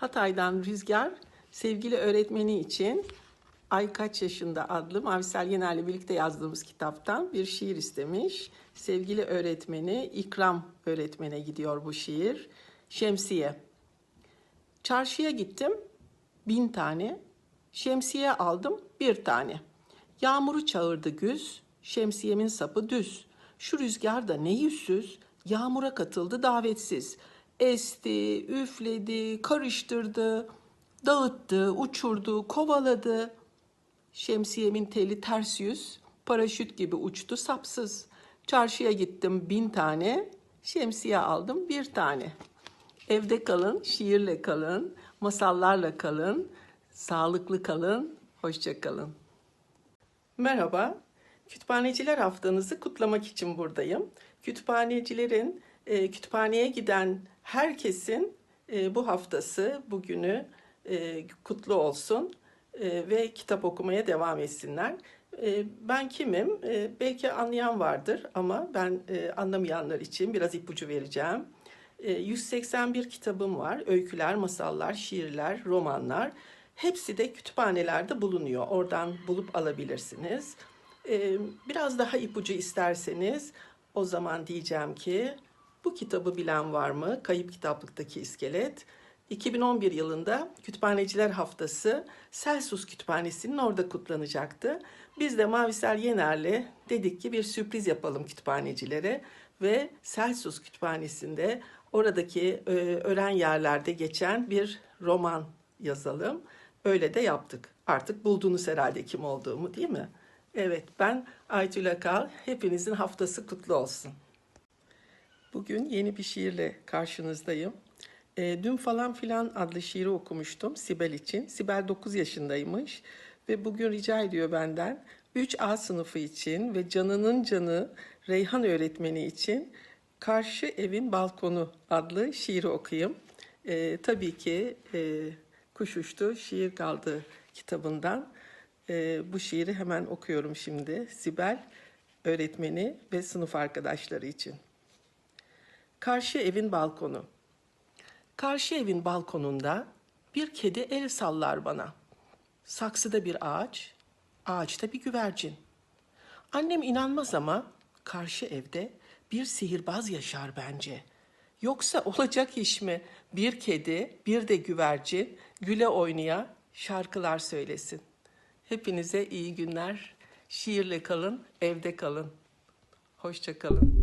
Hatay'dan Rüzgar sevgili öğretmeni için Ay Kaç Yaşında adlı Mavisel Yener'le birlikte yazdığımız kitaptan bir şiir istemiş. Sevgili öğretmeni İkram öğretmene gidiyor bu şiir. Şemsiye. Çarşıya gittim bin tane. Şemsiye aldım bir tane. Yağmuru çağırdı güz, şemsiyemin sapı düz. Şu rüzgar da ne yüzsüz, yağmura katıldı davetsiz. Esti, üfledi, karıştırdı, dağıttı, uçurdu, kovaladı. Şemsiyemin teli ters yüz, paraşüt gibi uçtu sapsız. Çarşıya gittim bin tane, şemsiye aldım bir tane. Evde kalın, şiirle kalın, masallarla kalın, sağlıklı kalın, hoşça kalın. Merhaba, Kütüphaneciler Haftanızı kutlamak için buradayım. Kütüphanecilerin, e, kütüphaneye giden herkesin e, bu haftası, bugünü e, kutlu olsun e, ve kitap okumaya devam etsinler. E, ben kimim? E, belki anlayan vardır ama ben e, anlamayanlar için biraz ipucu vereceğim. E, 181 kitabım var. Öyküler, masallar, şiirler, romanlar. Hepsi de kütüphanelerde bulunuyor. Oradan bulup alabilirsiniz. E, biraz daha ipucu isterseniz o zaman diyeceğim ki bu kitabı bilen var mı? Kayıp Kitaplıktaki İskelet. 2011 yılında Kütüphaneciler Haftası Celsus Kütüphanesi'nin orada kutlanacaktı. Biz de Mavisel Yener'le dedik ki bir sürpriz yapalım kütüphanecilere ve Celsus Kütüphanesi'nde oradaki e, öğren yerlerde geçen bir roman yazalım. Öyle de yaptık. Artık buldunuz herhalde kim olduğumu değil mi? Evet ben Aytül Akal. Hepinizin haftası kutlu olsun. Bugün yeni bir şiirle karşınızdayım. E, dün falan filan adlı şiiri okumuştum Sibel için. Sibel 9 yaşındaymış ve bugün rica ediyor benden 3A sınıfı için ve canının canı Reyhan öğretmeni için Karşı Evin Balkonu adlı şiiri okuyayım. E, tabii ki e, Kuş Uçtu Şiir Kaldı kitabından e, bu şiiri hemen okuyorum şimdi. Sibel öğretmeni ve sınıf arkadaşları için. Karşı evin balkonu. Karşı evin balkonunda bir kedi el sallar bana. Saksıda bir ağaç, ağaçta bir güvercin. Annem inanmaz ama karşı evde bir sihirbaz yaşar bence. Yoksa olacak iş mi? Bir kedi, bir de güvercin güle oynaya şarkılar söylesin. Hepinize iyi günler. Şiirle kalın, evde kalın. Hoşça kalın.